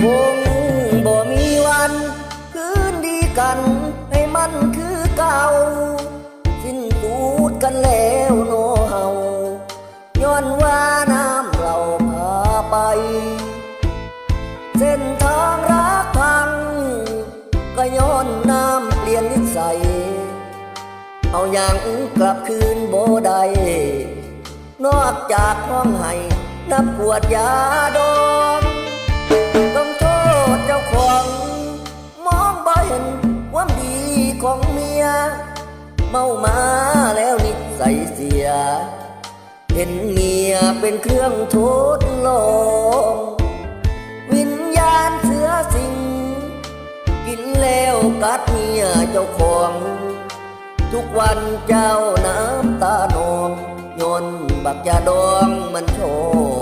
คงบ่มีวัน คืนดีกัน ให้มันคือเก่า สิ้นสูดกันแล้วโนเฮาย้อนว่าน้ำเราพาไป เส้นทางรักพัง ก็ย้อนน้ำเปลี่ยนนิสัย เอาอย่างกลับคืนโบใดนอกจากห้องให้นับปวดยาดอ ของเมีย เมามาแล้วนิสัยเสีย เห็นเมียเป็นเครื่องทดลองวิญญาณเสือสิง กินแล้วกัดเมียเจ้าของ ทุกวันเจ้าน้ำตานองยนบักยาดองมันชอ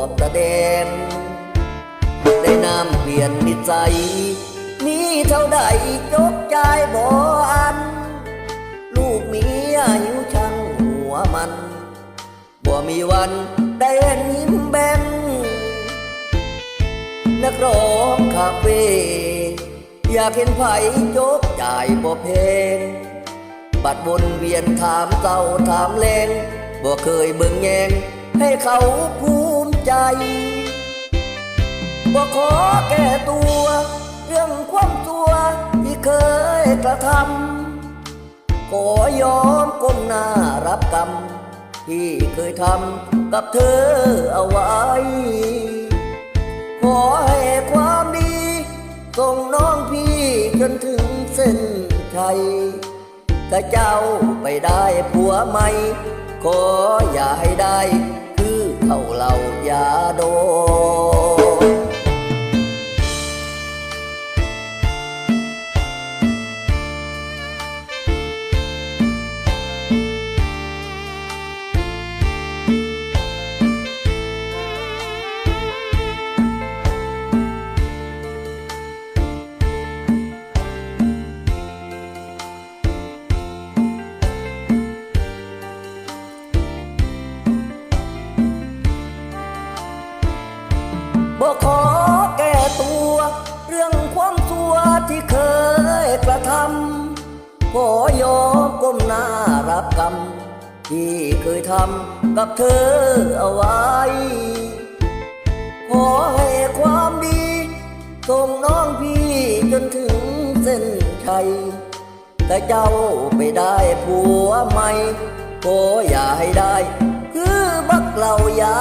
บแสดงได้น้ำเปลี่ยนนิสัย มีเท่าใดจกใจบ่อัน ลูกเมียหิวช่างหัวมันบ่มีวันได้เห็นยิ้มแบงนักร้องคาเฟ่อยากเห็นไผโจกจ่ายบ่เพลงบัดวนเวียนถามเต้าถามแรงบ่เคยเบิ่งแยงให้เขาภูมิใจบ่ขอแก้ตัว รื่องความตัว ที่เคยกระทำขอยอมก้มหน้ารับกรรม ที่เคยทำกับเธอเอาไว้ ขอให้ความดีส่งน้องพี่จนถึงเส้นชัยถ้าเจ้าไปได้ผัวใหม่ขออย่าให้ได้ คือเท่าเรายาโดน เรื่องความสัวที่เคยกระทำขอยอมก้มหน้ารับกรรม ที่เคยทำกับเธอเอาไว้ ขอให้ความดีส่งน้องพี่จนถึงเส้นชัยแต่เจ้าไปได้ผัวใหม่ขออย่าให้ได้ คือบักเหล่ายา